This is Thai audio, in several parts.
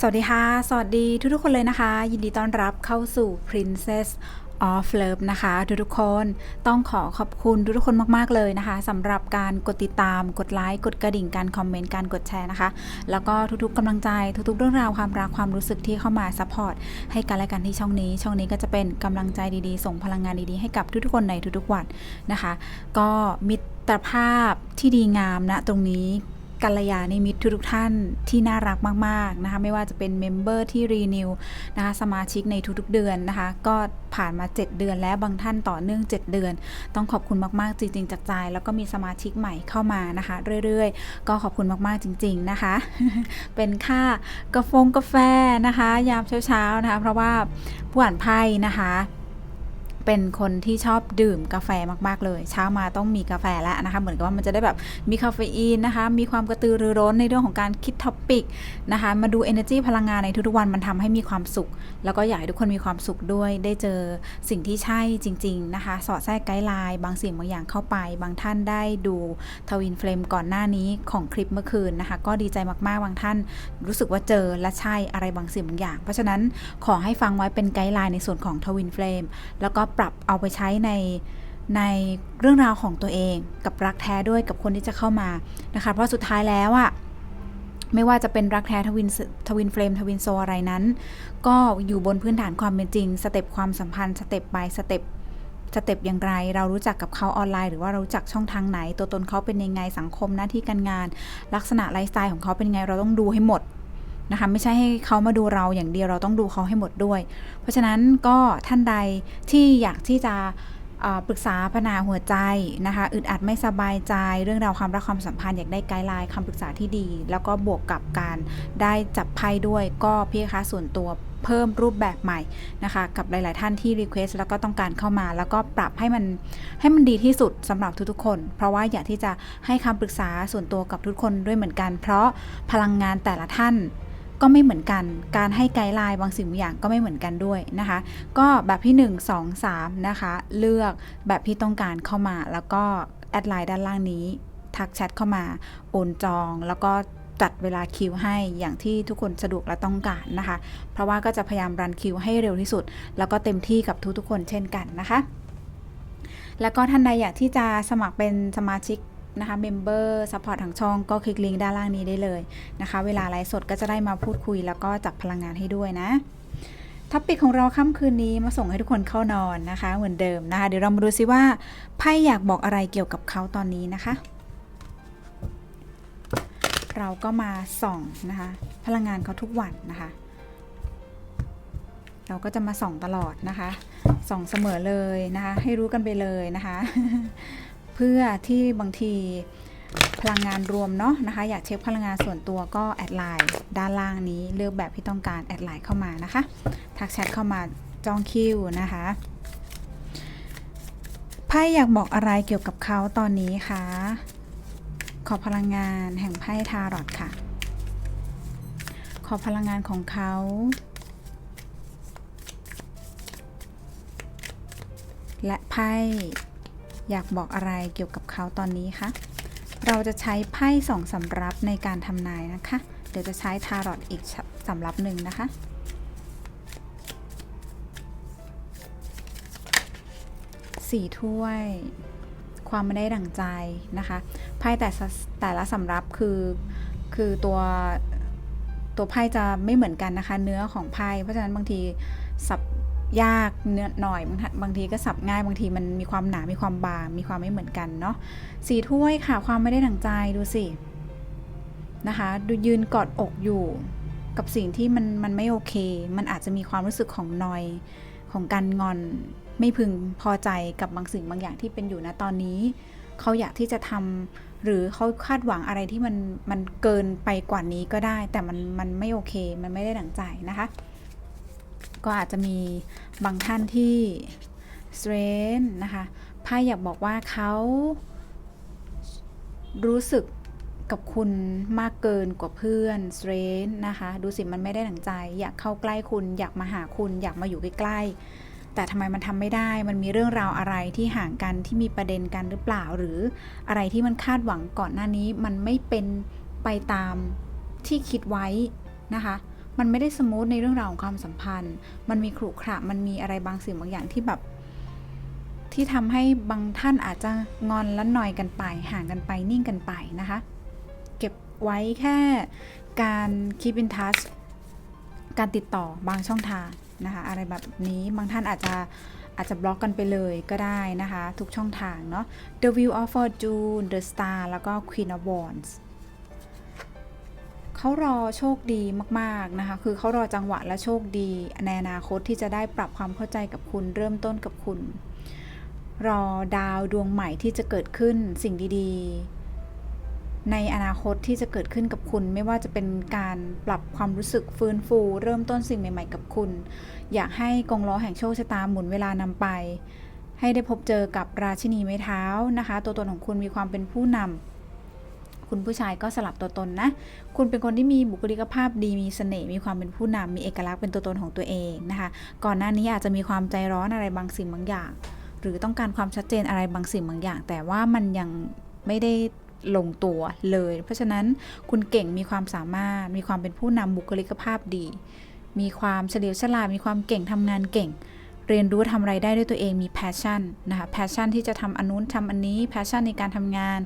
สวัสดีค่ะ สวัสดีทุกๆคนเลยนะคะ ยินดีต้อนรับเข้าสู่ Princess of Love นะคะ ทุกๆคนต้องขอขอบคุณทุกๆคนมากๆเลยนะคะสำหรับการกดติดตามกดไลค์กดกระดิ่งการคอมเมนต์การกดแชร์นะคะ แล้วก็ทุกๆกำลังใจทุกๆเรื่องราวความรักความรู้สึกที่เข้ามาซัพพอร์ตให้กันและกันที่ช่องนี้ ช่องนี้ก็จะเป็นกำลังใจดีๆ ส่งพลังงานดีๆให้กับทุกๆคนในทุกๆวันนะคะ ก็มิตรภาพที่ดีงามนะตรงนี้ กัลยาณมิตรทุกท่านที่น่ารักมากๆนะคะไม่ว่าจะเป็นเมมเบอร์ที่รีนิวนะคะสมาชิกในทุกๆเดือนนะคะก็ผ่านมา 7 เดือนแล้วบางท่านต่อเนื่อง 7 เดือน ต้องขอบคุณมากๆ จริงๆจากใจแล้วก็มีสมาชิกใหม่เข้ามานะคะ เรื่อยๆ ก็ขอบคุณมากๆจริง ๆนะคะ เป็นค่ากาแฟงกาแฟนะคะ ยามเช้าๆนะคะ เพราะว่าผู้อ่านไพ่นะคะ เป็นคนที่ชอบดื่มกาแฟมากๆเลย เช้ามาต้องมีกาแฟแล้วนะคะเหมือนกับว่ามันจะได้แบบมีคาเฟอีนนะคะมีความกระตือรือร้นในเรื่องของการคิดท็อปิกนะคะมาดู energy พลังงานในทุกๆวันมันทำให้มีความสุข แล้วก็อยากให้ทุกคนมีความสุขด้วย ได้เจอสิ่งที่ใช่จริง ๆ นะคะ สอดแทรกไกด์ไลน์บางสิ่งบางอย่างเข้าไป บางท่านได้ดูทวินเฟลมก่อนหน้านี้ของคลิปเมื่อคืนนะคะ ก็ดีใจมากๆบางท่าน รู้สึกว่าเจอและใช่อะไรบางสิ่งบางอย่าง เพราะฉะนั้นขอให้ฟังไว้เป็นไกด์ไลน์ในส่วนของทวินเฟลมแล้วก็ปรับเอาไปใช้ในในเรื่องราวของตัวเองกับรักแท้ด้วยกับคนที่จะเข้ามานะคะ เพราะสุดท้ายแล้วอะไม่ว่าจะเป็นรักแท้ทวินทวินเฟลมทวินโซอะไรนั้น ก็อยู่บนพื้นฐานความเป็นจริง สเต็ปความสัมพันธ์สเต็ป by สเต็ปสเต็ปอย่างไร เรารู้จักกับเขาออนไลน์ หรือว่าเรารู้จักช่องทางไหน ตัวตนเขาเป็นยังไงสังคมหน้าที่การงาน ลักษณะไลฟ์สไตล์ของเขาเป็นยังไงเราต้องดูให้หมด นะคะไม่ใช่ให้เขามาดูเราอย่างเดียวเราต้องดูเขาให้หมดด้วย เพราะฉะนั้นก็ท่านใดที่อยากที่จะปรึกษาปัญหาหัวใจนะคะอึดอัดไม่สบายใจ เรื่องราวความรักความสัมพันธ์อยากได้ไกด์ไลน์คำปรึกษาที่ดี แล้วก็บวกกับการได้จับไพ่ด้วย ก็พี่คะส่วนตัวเพิ่มรูปแบบใหม่นะคะกับหลาย ๆ ท่านที่รีเควสแล้วก็ต้องการเข้ามา แล้วก็ปรับให้มันให้มันดีที่สุดสำหรับทุก ๆ คน เพราะว่าอยากที่จะให้คำปรึกษาส่วนตัวกับทุกคนด้วยเหมือนกัน เพราะพลังงานแต่ละท่าน ก็ไม่เหมือนกัน การให้ไกด์ไลน์บางสิ่งบางอย่างก็ไม่เหมือนกันด้วยนะคะ ก็แบบที่ 1 2 3 นะคะ เลือกแบบที่ต้องการเข้ามา แล้วก็แอดไลน์ด้านล่างนี้ ทักแชทเข้ามา โอนจอง แล้วก็จัดเวลาคิวให้อย่างที่ทุกคนสะดวกและต้องการนะคะ เพราะว่าก็จะพยายามรันคิวให้เร็วที่สุด แล้วก็เต็มที่กับทุกๆคนเช่นกันนะคะ แล้วก็ท่านใดอยากที่จะสมัครเป็นสมาชิก นะคะเมมเบอร์ซัพพอร์ตทางช่องก็คลิกลิงก์ด้านล่างนี้ได้เลยนะคะ เวลาไลฟ์สดก็จะได้มาพูดคุย แล้วก็จับพลังงานให้ด้วยนะท็อปิกของเราค่ำคืนนี้มาส่งให้ทุกคนเข้านอนนะคะ เหมือนเดิมนะคะ เดี๋ยวเรามาดูซิว่าไพ่อยากบอกอะไรเกี่ยวกับเขาตอนนี้นะคะ เราก็มาส่องนะคะ พลังงานเขาทุกวันนะคะ เราก็จะมาส่องตลอดนะคะ ส่องเสมอเลยนะคะ ให้รู้กันไปเลยนะคะ เพื่อที่บางทีพลังงานรวมเนาะนะคะ อยากเช็คพลังงานส่วนตัวก็แอดไลน์ด้านล่างนี้เลือกแบบที่ต้องการแอดไลน์เข้ามานะคะ ทักแชทเข้ามาจองคิวนะคะไพ่อยากบอกอะไรเกี่ยวกับเขาตอนนี้คะขอพลังงานแห่งไพ่ทารอตค่ะ ขอพลังงานของเขาและไพ่ อยากบอกอะไรเกี่ยวกับเขาตอนนี้คะเราจะใช้ไพ่สองสำรับในการทำนายนะคะ เดี๋ยวจะใช้ทารอตอีกสำรับหนึ่งนะคะสี่ถ้วย ความไม่ได้ดั่งใจนะคะไพ่แต่แต่ละสำรับคือคือตัวตัวไพ่จะไม่เหมือนกันนะคะ เนื้อของไพ่เพราะฉะนั้นบางทีสับ ยากเนื้อหน่อยบางทีก็สับง่ายบางทีมันมีความหนา มีความบาง มีความไม่เหมือนกันเนาะสีถ้วยค่ะความไม่ได้ดังใจดูสินะคะ ดูยืนกอดอกอยู่ กับสิ่งที่มันมันไม่โอเค มันอาจจะมีความรู้สึกของนอยของการงอนไม่พึงพอใจกับบางสิ่งบางอย่างที่เป็นอยู่นะตอนนี้ เขาอยากที่จะทำหรือเขาคาดหวังอะไรที่มันมันเกินไปกว่านี้ก็ได้ แต่มันมันไม่โอเค มันไม่ได้ดังใจนะคะ ก็อาจจะมีบางท่านที่สเตรนนะคะไพ่อยากบอกว่าเขารู้สึกกับคุณมากเกินกว่าเพื่อนสเตรนนะคะ ดูสิมันไม่ได้หนังใจ อยากเข้าใกล้คุณ อยากมาหาคุณ อยากมาอยู่ใกล้ๆ แต่ทำไมมันทำไม่ได้ มันมีเรื่องราวอะไรที่ห่างกันที่มีประเด็นกันหรือเปล่า หรืออะไรที่มันคาดหวังก่อนหน้านี้ มันไม่เป็นไปตามที่คิดไว้นะคะ มันไม่ได้สมูทในเรื่องราวของความสัมพันธ์ มันมีขรุขระ มันมีอะไรบางสิ่งบางอย่างที่แบบ ที่ทำให้บางท่านอาจจะงอนและหน่อยกันไป ห่างกันไปนิ่งกันไปนะคะ เก็บไว้แค่การ keep in touch การติดต่อบางช่องทางนะคะอะไรแบบนี้บางท่านอาจจะอาจจะบล็อกกันไปเลยก็ได้นะคะ ทุกช่องทางเนาะ The Wheel of Fortune The Star แล้วก็ Queen of Wands เขารอโชคดีมากๆนะคะ คือเขารอจังหวะและโชคดีในอนาคตที่จะได้ปรับความเข้าใจกับคุณเริ่มต้นกับคุณ รอดาวดวงใหม่ที่จะเกิดขึ้นสิ่งดีๆ ในอนาคตที่จะเกิดขึ้นกับคุณ ไม่ว่าจะเป็นการปรับความรู้สึกฟื้นฟู เริ่มต้นสิ่งใหม่ ๆ กับคุณ อยากให้กองล้อแห่งโชคชะตาหมุนเวลานำไป ให้ได้พบเจอกับราชินีไม้เท้านะคะ ตัวตนของคุณมีความเป็นผู้นำ คุณผู้ชายก็สลับตัวตนนะ คุณเป็นคนที่มีบุคลิกภาพดีมีเสน่ห์มีความเป็นผู้นำมีเอกลักษณ์เป็นตัวตนของตัวเองนะคะ ก่อนหน้านี้อาจจะมีความใจร้อนอะไรบางสิ่งบางอย่าง หรือต้องการความชัดเจนอะไรบางสิ่งบางอย่าง แต่ว่ามันยังไม่ได้ลงตัวเลย เพราะฉะนั้นคุณเก่งมีความสามารถ มีความเป็นผู้นำบุคลิกภาพดี มีความเฉลียวฉลาดมีความเก่งทำงานเก่ง เรียนรู้ทำอะไรได้ด้วยตัวเองมี passion นะคะ passion ที่จะทำอันนู้นทำอันนี้ passion ในการทำงาน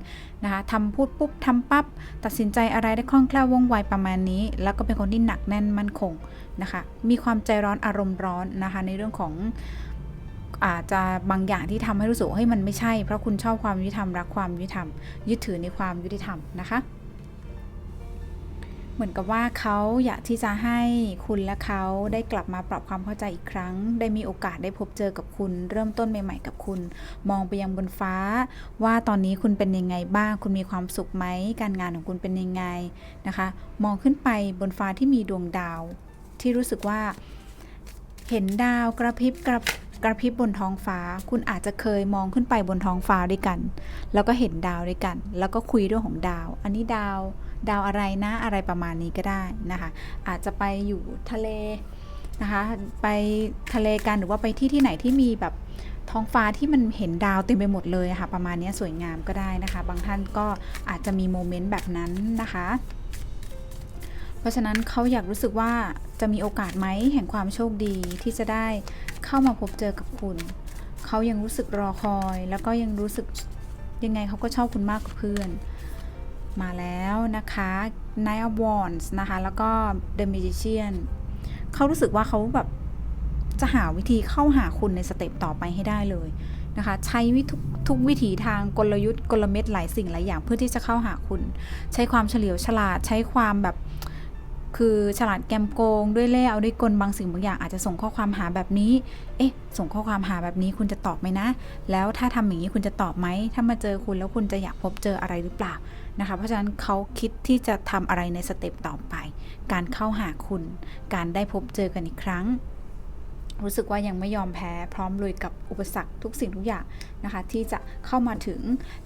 นะคะทำพูดปุ๊บทำปั๊บตัดสินใจอะไรได้คล่องแคล่วว่องไวประมาณนี้ แล้วก็เป็นคนที่หนักแน่นมั่นคงนะคะมีความใจร้อนอารมณ์ร้อนนะคะในเรื่องของอาจจะบางอย่างที่ทำให้รู้สึกเฮ้ยมันไม่ใช่ เพราะคุณชอบความยุติธรรมรักความยุติธรรมยึดถือในความยุติธรรมนะคะ เหมือนกับว่าเขาอยากที่จะให้คุณและเขาได้กลับมาปรับความเข้าใจอีกครั้ง ได้มีโอกาสได้พบเจอกับคุณ เริ่มต้นใหม่ ๆ กับคุณ มองไปยังบนฟ้า ว่าตอนนี้คุณเป็นยังไงบ้าง คุณมีความสุขไหม การงานของคุณเป็นยังไงนะคะ มองขึ้นไปบนฟ้าที่มีดวงดาว ที่รู้สึกว่า เห็นดาวกระพริบกระกระพริบบนท้องฟ้า คุณอาจจะเคยมองขึ้นไปบนท้องฟ้าด้วยกัน แล้วก็เห็นดาวด้วยกัน แล้วก็คุยเรื่องของดาว อันนี้ดาว ดาวอะไรนะอะไรประมาณนี้ก็ได้นะคะ อาจจะไปอยู่ทะเลนะคะ ไปทะเลกันหรือว่าไปที่ที่ไหนที่มีแบบท้องฟ้าที่มันเห็นดาวเต็มไปหมดเลยะค่ะ ประมาณนี้สวยงามก็ได้นะคะ บางท่านก็อาจจะมีโมเมนต์แบบนั้นนะคะ เพราะฉะนั้นเขาอยากรู้สึกว่าจะมีโอกาสไหมแห่งความโชคดีที่จะได้เข้ามาพบเจอกับคุณ เขายังรู้สึกรอคอย แล้วก็ยังรู้สึกยังไงเขาก็ชอบคุณมากกว่าเพื่อน มาแล้วนะคะ Knight of Wands นะคะ แล้วก็ The Magician เขารู้สึกว่าเขาแบบจะหาวิธีเข้าหาคุณในสเต็ปต่อไปให้ได้เลยนะคะ ใช้วิทุกทุกวิถีทางกลยุทธ์กลเม็ดหลายสิ่งหลายอย่างเพื่อที่จะเข้าหาคุณ ใช้ความเฉลียวฉลาด ใช้ความแบบ คือฉลาดแกมโกงด้วยเล่ห์เอาด้วยกลบางสิ่งบางอย่างอาจจะส่งข้อความหาแบบนี้ เอ๊ะ ส่งข้อความหาแบบนี้คุณจะตอบไหมนะ แล้วถ้าทำอย่างนี้คุณจะตอบไหม ถ้ามาเจอคุณแล้วคุณจะอยากพบเจออะไรหรือเปล่านะคะ เพราะฉะนั้นเขาคิดที่จะทำอะไรในสเต็ปต่อไป การเข้าหาคุณ การได้พบเจอกันอีกครั้ง รู้สึกว่ายังไม่ยอมแพ้พร้อมลุยกับอุปสรรคทุกสิ่งทุกอย่างนะคะที่จะเข้ามาถึง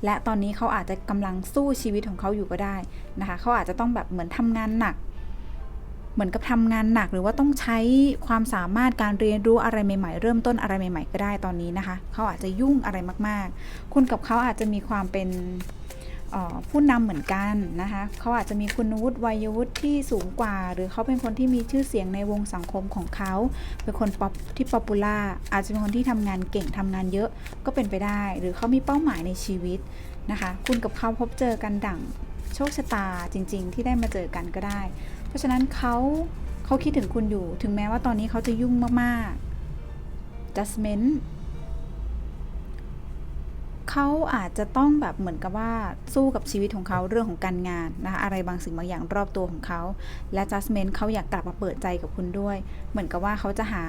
และตอนนี้เขาอาจจะกำลังสู้ชีวิตของเขาอยู่ก็ได้นะคะเขาอาจจะต้องแบบเหมือนทำงานหนัก เหมือนกับทำงานหนักหรือว่าต้องใช้ความสามารถการเรียนรู้อะไรใหม่ ๆ เริ่มต้นอะไรใหม่ ๆ ก็ได้ตอนนี้นะคะ เขาอาจจะยุ่งอะไรมาก ๆ คุณกับเขาอาจจะมีความเป็นผู้นำเหมือนกันนะคะเขาอาจจะมีคุณวุฒิวัยวุฒิที่สูงกว่า หรือเขาเป็นคนที่มีชื่อเสียงในวงสังคมของเขา เป็นคนป๊อปที่ป๊อปปูล่าอาจจะเป็นคนที่ทำงานเก่งทำงานเยอะก็เป็นไปได้ หรือเขามีเป้าหมายในชีวิตนะคะ คุณกับเขาพบเจอกันดั่งโชคชะตาจริง ๆ ที่ได้มาเจอกันก็ได้ ราะฉะนั้นเขาเขาคิดถึงคุณอยู่ ถึงแม้ว่าตอนนี้เขาจะยุ่งมากๆ judgment เขาอาจจะต้องแบบเหมือนกับว่าสู้กับชีวิตของเขาเรื่องของการงานนะคะอะไรบางสิ่งบางอย่างรอบตัวของเขา และ judgment เขาอยากกลับมาเปิดใจกับคุณด้วย เหมือนกับว่าเขาจะหา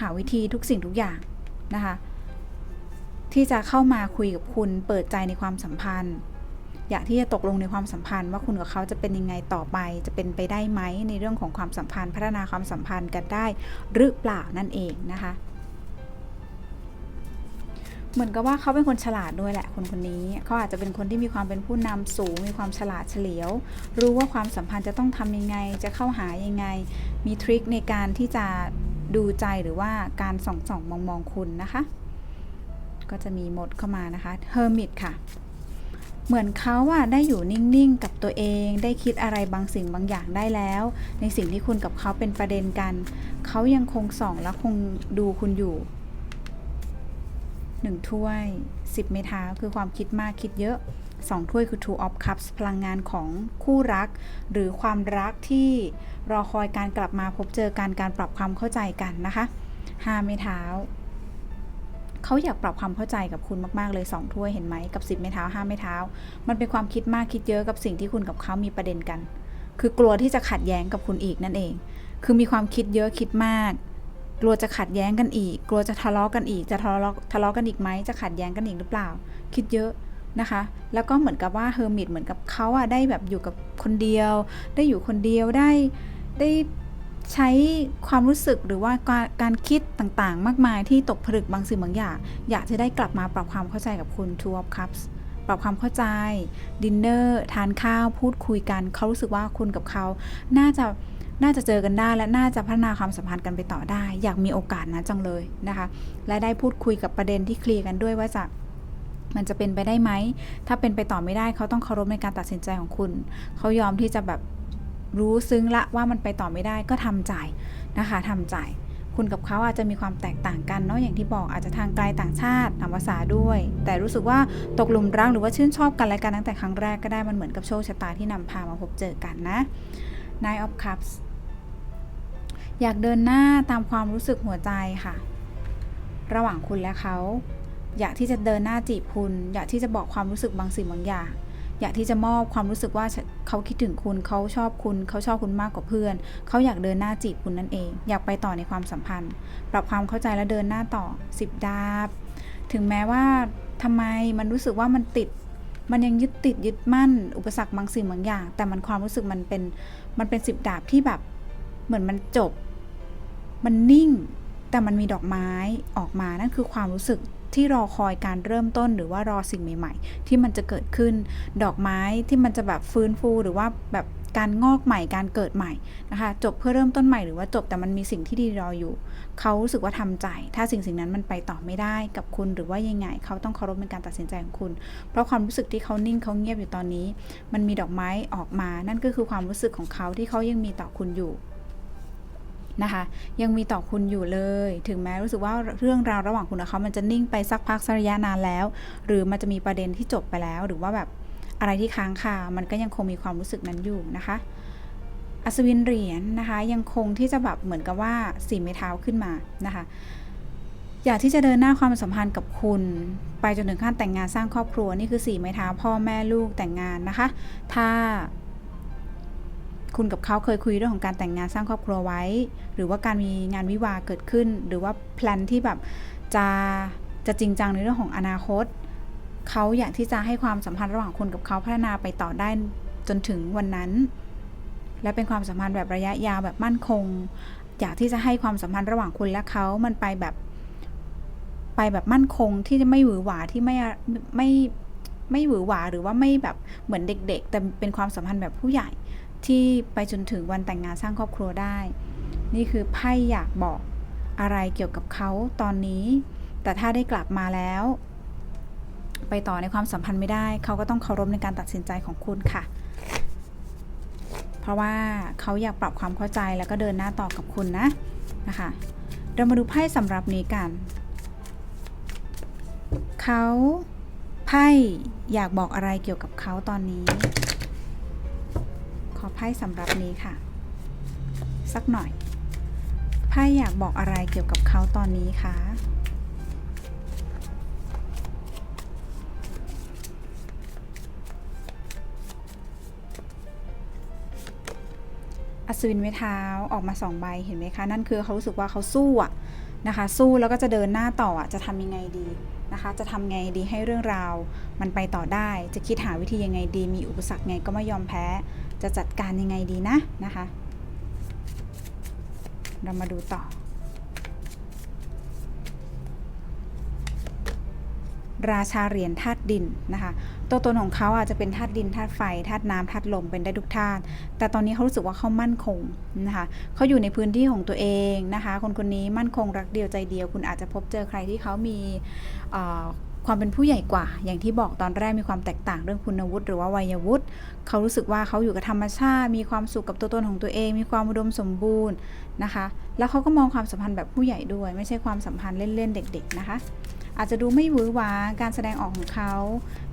หาวิธีทุกสิ่งทุกอย่างนะคะที่จะเข้ามาคุยกับคุณเปิดใจในความสัมพันธ์ อยากที่จะตกลงในความสัมพันธ์ว่าคุณกับเขาจะเป็นยังไงต่อไป จะเป็นไปได้ไหมในเรื่องของความสัมพันธ์ พัฒนาความสัมพันธ์กันได้หรือเปล่านั่นเองนะคะเหมือนกับว่าเขาเป็นคนฉลาดด้วยแหละคนคนนี้เขาอาจจะเป็นคนที่มีความเป็นผู้นำสูง มีความฉลาดเฉลียว รู้ว่าความสัมพันธ์จะต้องทำยังไง จะเข้าหายังไง มีทริคในการที่จะดูใจหรือว่าการส่องส่องมองมองคุณนะคะ ก็จะมีหมดเข้ามานะคะ Hermit ค่ะ เหมือนเขาอะได้อยู่นิ่งๆ กับตัวเอง ได้คิดอะไรบางสิ่งบางอย่างได้แล้ว ในสิ่งที่คุณกับเขาเป็นประเด็นกัน เขายังคงส่องและคงดูคุณอยู่หนึ่งถ้วยสิบเมท้าคือความคิดมากคิดเยอะสองถ้วยคือ two of cups พลังงานของคู่รัก หรือความรักที่รอคอยการกลับมาพบเจอการการปรับความเข้าใจกันนะคะห้าเมท้า เขาอยากปรับความเข้าใจกับคุณมากๆเลย 2 ถ้วยเห็นไหมกับ 10 ไม้เท้า5ไม้เท้า มันเป็นความคิดมากคิดเยอะกับสิ่งที่คุณกับเขามีประเด็นกัน คือกลัวที่จะขัดแย้งกับคุณอีกนั่นเอง คือมีความคิดเยอะคิดมาก กลัวจะขัดแย้งกันอีก กลัวจะทะเลาะกันอีก จะทะเลาะทะเลาะกันอีกไหมจะขัดแย้งกันอีกหรือเปล่า คิดเยอะนะคะ แล้วก็เหมือนกับว่าเฮอร์มิตเหมือนกับเขาอะได้แบบอยู่กับคนเดียว ได้อยู่คนเดียวได้ได้ ใช้ความรู้สึกหรือว่าการคิดต่างๆ มากมายที่ตกผลึกบางสิ่งบางอย่าง อยากจะได้กลับมาปรับความเข้าใจกับคุณ Two of Cups ปรับความเข้าใจ ดินเนอร์ทานข้าวพูดคุยกัน เขารู้สึกว่าคุณกับเขา น่าจะน่าจะเจอกันได้และน่าจะพัฒนาความสัมพันธ์กันไปต่อได้ อยากมีโอกาสนะจังเลยนะคะ และได้พูดคุยกับประเด็นที่เคลียร์กันด้วยว่าจะมันจะเป็นไปได้ไหม ถ้าเป็นไปต่อไม่ได้เขาต้องเคารพในการตัดสินใจของคุณ เขายอมที่จะแบบ รู้ซึ้งละว่ามันไปต่อไม่ได้ก็ทำใจนะคะทำใจคุณกับเขาอาจจะมีความแตกต่างกันเนาะอย่างที่บอกอาจจะทางไกลต่างชาติต่างภาษาด้วย แต่รู้สึกว่าตกหลุมรักหรือว่าชื่นชอบกันและกันตั้งแต่ครั้งแรกก็ได้มันเหมือนกับโชคชะตาที่นำพามาพบเจอกันนะ Nine of Cups อยากเดินหน้าตามความรู้สึกหัวใจค่ะ ระหว่างคุณและเขา อยากที่จะเดินหน้าจีบคุณ อยากที่จะบอกความรู้สึกบางสิ่งบางอย่าง อยากที่จะมอบความรู้สึกว่าเขาคิดถึงคุณเขาชอบคุณเขาชอบคุณมากกว่าเพื่อน เขาอยากเดินหน้าจีบคุณนั่นเอง อยากไปต่อในความสัมพันธ์ ปรับความเข้าใจและเดินหน้าต่อสิบดาบ ถึงแม้ว่าทำไมมันรู้สึกว่ามันติด มันยังยึดติดยึดมั่น อุปสรรคบางสิ่งบางอย่าง แต่มันความรู้สึกมันเป็นมันเป็นสิบดาบที่แบบเหมือนมันจบ มันนิ่ง แต่มันมีดอกไม้ออกมานั่นคือความรู้สึก ที่รอคอยการเริ่มต้นหรือว่ารอสิ่งใหม่ ๆ ที่มันจะเกิดขึ้น ดอกไม้ที่มันจะแบบฟื้นฟูหรือว่าแบบการงอกใหม่การเกิดใหม่นะคะจบเพื่อเริ่มต้นใหม่หรือว่าจบแต่มันมีสิ่งที่ดีรออยู่ เขารู้สึกว่าทำใจ ถ้าสิ่งสิ่งนั้นมันไปต่อไม่ได้กับคุณหรือว่ายังไง เขาต้องเคารพในการตัดสินใจของคุณ เพราะความรู้สึกที่เขานิ่งเขาเงียบอยู่ตอนนี้ มันมีดอกไม้ออกมา นั่นก็คือความรู้สึกของเขาที่เขายังมีต่อคุณอยู่ นะคะ ยังมีต่อคุณอยู่เลย ถึงแม้รู้สึกว่าเรื่องราวระหว่างคุณกับเขามันจะนิ่งไปสักพักสักระยะนานแล้ว หรือมันจะมีประเด็นที่จบไปแล้ว หรือว่าแบบอะไรที่ค้างคา มันก็ยังคงมีความรู้สึกนั้นอยู่นะคะ อัศวินเหรียญนะคะ ยังคงที่จะแบบเหมือนกับว่าสีไม้เท้าขึ้นมานะคะอยากที่จะเดินหน้าความสัมพันธ์กับคุณ ไปจนถึงขั้นแต่งงานสร้างครอบครัวนี่คือสี่ไม้เท้าพ่อแม่ลูกแต่งงานนะคะ ถ้า คุณกับเขาเคยคุยเรื่องของการแต่งงานสร้างครอบครัวไว้ หรือว่าการมีงานวิวาเกิดขึ้น หรือว่าแพลนที่แบบจะจะจริงจังในเรื่องของอนาคต เขาอยากที่จะให้ความสัมพันธ์ระหว่างคุณกับเขาพัฒนาไปต่อได้จนถึงวันนั้น และเป็นความสัมพันธ์แบบระยะยาวแบบมั่นคง อยากที่จะให้ความสัมพันธ์ระหว่างคุณและเขา มันไปแบบ ไปแบบมั่นคงที่จะไม่หวือหวาที่ไม่ไม่ไม่หวือหวาหรือว่าไม่แบบเหมือนเด็ก ๆ แต่เป็นความสัมพันธ์แบบผู้ใหญ่ ที่ไปจนถึงวันแต่งงานสร้างครอบครัวได้ นี่คือไพ่อยากบอกอะไรเกี่ยวกับเขาตอนนี้ แต่ถ้าได้กลับมาแล้ว ไปต่อในความสัมพันธ์ไม่ได้ เขาก็ต้องเคารพในการตัดสินใจของคุณค่ะ เพราะว่าเขาอยากปรับความเข้าใจแล้วก็เดินหน้าต่อกับคุณนะนะคะ เรามาดูไพ่สำหรับนี้กัน เขาไพ่อยากบอกอะไรเกี่ยวกับเขาตอนนี้ ขอไพ่สำหรับนี้ค่ะ สักหน่อยไพ่อยากบอกอะไรเกี่ยวกับเขาตอนนี้คะอัศวินไม้เท้าออกมาสองใบเห็นไหมคะ นั่นคือเขารู้สึกว่าเขาสู้อะนะคะ สู้แล้วก็จะเดินหน้าต่ออะจะทำยังไงดีนะคะ จะทำไงดีให้เรื่องราว มันไปต่อได้ จะคิดหาวิธียังไงดี มีอุปสรรคไงก็ไม่ยอมแพ้ จะจัดการยังไงดีนะนะคะ เรามาดูต่อ ราชาเหรียญธาตุดินนะคะตัวตนของเขาอาจจะเป็นธาตุดินธาตุไฟธาตุน้ำธาตุลมเป็นได้ทุกธาตุแต่ตอนนี้เขารู้สึกว่าเขามั่นคงนะคะเขาอยู่ในพื้นที่ของตัวเองนะคะ คนคนนี้มั่นคงรักเดียวใจเดียว คุณอาจจะพบเจอใครที่เขามี ความเป็นผู้ใหญ่กว่า อย่างที่บอกตอนแรกมีความแตกต่างเรื่องคุณวุฒิหรือว่าวัยวุฒิเขารู้สึกว่าเขาอยู่กับธรรมชาติ มีความสุขกับตัวตนของตัวเอง มีความอุดมสมบูรณ์นะคะ แล้วเขาก็มองความสัมพันธ์แบบผู้ใหญ่ด้วย ไม่ใช่ความสัมพันธ์เล่นๆเด็ก ๆ นะคะ อาจจะดูไม่หวือหวาการแสดงออกของเขา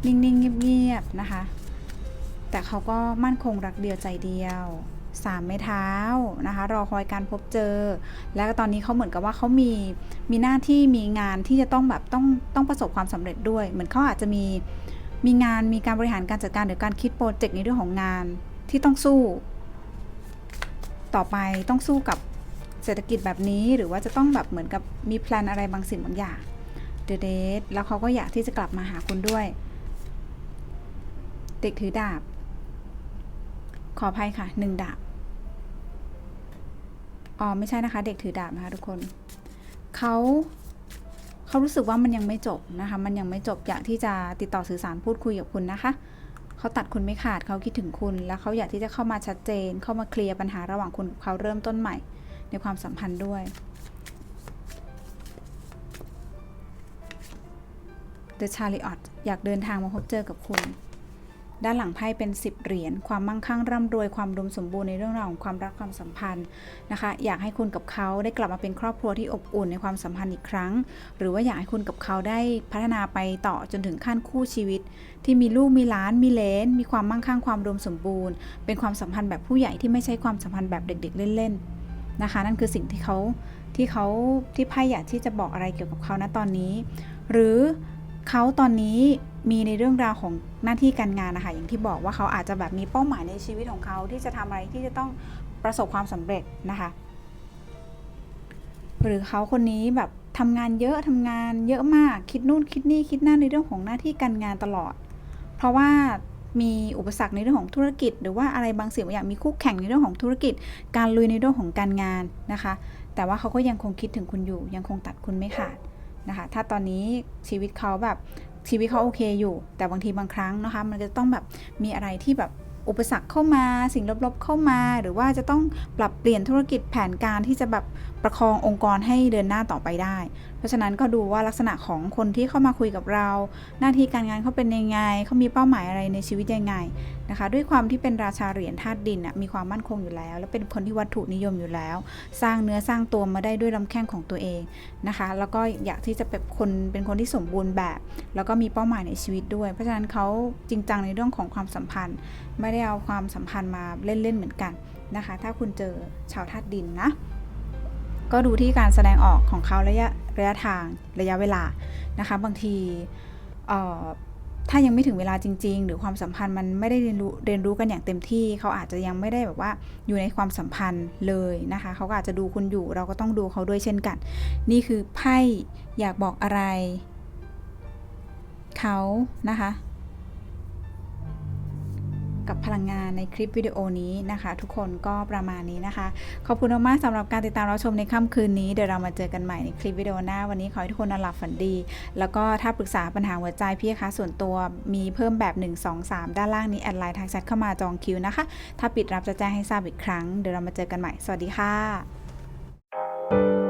นิ่งๆเงียบๆนะคะ แต่เขาก็มั่นคงรักเดียวใจเดียว สามไม้เท้านะคะรอคอยการพบเจอ แล้วตอนนี้เขาเหมือนกับว่าเขามีมีหน้าที่มีงานที่จะต้องแบบต้องต้องประสบความสำเร็จด้วย เหมือนเขาอาจจะมีมีงานมีการบริหารการจัดการหรือการคิดโปรเจกต์ในเรื่องของงานที่ต้องสู้ ต่อไปต้องสู้กับเศรษฐกิจแบบนี้หรือว่าจะต้องแบบเหมือนกับมีแพลนอะไรบางสิ่งบางอย่างเดเดแล้วเขาก็อยากที่จะกลับมาหาคุณด้วย เด็กถือดาบ ขออภัยค่ะหนึ่งดาบอ๋อไม่ใช่นะคะ เด็กถือดาบนะคะทุกคนเขาเขารู้สึกว่ามันยังไม่จบนะคะ มันยังไม่จบอยากที่จะติดต่อสื่อสารพูดคุยกับคุณนะคะเขาตัดคุณไม่ขาดเขาคิดถึงคุณ แล้วเขาอยากที่จะเข้ามาชัดเจน เข้ามาเคลียร์ปัญหาระหว่างคุณกับเขาเริ่มต้นใหม่ ในความสัมพันธ์ด้วย The Chariot อยากเดินทางมาพบเจอกับคุณ ด้านหลังไพ่เป็น 10 เหรียญ ความมั่งคั่งร่ำรวย ความอุดมสมบูรณ์ในเรื่องราวของความรักความสัมพันธ์นะคะ อยากให้คุณกับเขาได้กลับมาเป็นครอบครัวที่อบอุ่นในความสัมพันธ์อีกครั้ง หรือว่าอยากให้คุณกับเขาได้พัฒนาไปต่อจนถึงขั้นคู่ชีวิต ที่มีลูกมีหล้านมีเลนมีความมั่งคั่งความอุดมสมบูรณ์ เป็นความสัมพันธ์แบบผู้ใหญ่ที่ไม่ใช่ความสัมพันธ์แบบเด็ก ๆ เล่นๆนะคะ นั่นคือสิ่งที่เขาที่เขาที่ไพ่อยากที่จะบอกอะไรเกี่ยวกับเขาณตอนนี้ หรือ เขาตอนนี้มีในเรื่องราวของหน้าที่การงานนะคะอย่างที่บอกว่าเขาอาจจะแบบมีเป้าหมายในชีวิตของเขาที่จะทำอะไรที่จะต้องประสบความสำเร็จนะคะ หรือเขาคนนี้แบบทำงานเยอะทำงานเยอะมากคิดนู่นคิดนี่คิดนั่นในเรื่องของหน้าที่การงานตลอด เพราะว่ามีอุปสรรคในเรื่องของธุรกิจ หรือว่าอะไรบางสิ่งบางอย่างมีคู่แข่งในเรื่องของธุรกิจ การลุยในเรื่องของการงานนะคะ แต่ว่าเขาก็ยังคงคิดถึงคุณอยู่ ยังคงตัดคุณไม่ขาด นะคะถ้าตอนนี้ชีวิตเขาแบบชีวิตเขาโอเคอยู่ แต่บางทีบางครั้งนะคะ มันจะต้องแบบมีอะไรที่แบบอุปสรรคเข้ามา สิ่งลบๆเข้ามา หรือว่าจะต้องปรับเปลี่ยนธุรกิจแผนการที่จะแบบ ประคององค์กรให้เดินหน้าต่อไปได้ เพราะฉะนั้นก็ดูว่าลักษณะของคนที่เข้ามาคุยกับเรา หน้าที่การงานเขาเป็นยังไงเขามีเป้าหมายอะไรในชีวิตยังไงนะคะ ด้วยความที่เป็นราชาเหรียญธาตุดินน่ะมีความมั่นคงอยู่แล้ว และเป็นคนที่วัตถุนิยมอยู่แล้ว สร้างเนื้อสร้างตัวมาได้ด้วยลำแข้งของตัวเองนะคะ แล้วก็อยากที่จะเป็นคนเป็นคนที่สมบูรณ์แบบ แล้วก็มีเป้าหมายในชีวิตด้วย เพราะฉะนั้นเขาจริงจังในเรื่องของความสัมพันธ์ ไม่ได้เอาความสัมพันธ์มาเล่นๆเหมือนกันนะคะ ถ้าคุณเจอชาวธาตุดินนะ ก็ดูที่การแสดงออกของเขาระยะระยะทางระยะเวลานะคะบางทีเอ่อถ้ายังไม่ถึงเวลาจริง ๆ หรือความสัมพันธ์มันไม่ได้เรียนรู้เรียนรู้กันอย่างเต็มที่เขาอาจจะยังไม่ได้แบบว่าอยู่ในความสัมพันธ์เลยนะคะเขาก็อาจจะดูคุณอยู่ เราก็ต้องดูเขาด้วยเช่นกัน นี่คือไพ่อยากบอกอะไรเขานะคะ กับพลังงานในคลิปวิดีโอนี้นะคะ ทุกคนก็ประมาณนี้นะคะ ขอบคุณมากๆสำหรับการติดตามรับชมในค่ำคืนนี้เดี๋ยวเรามาเจอกันใหม่ในคลิปวิดีโอหน้า วันนี้ขอให้ทุกคนนอนหลับฝันดี แล้วก็ถ้าปรึกษาปัญหาหัวใจพี่คะส่วนตัวมีเพิ่มแบบ 1 2 3 ด้านล่างนี้แอดไลน์ทักแชทเข้ามาจองคิวนะคะ ถ้าปิดรับจะแจ้งให้ทราบอีกครั้งเดี๋ยวเรามาเจอกันใหม่สวัสดีค่ะ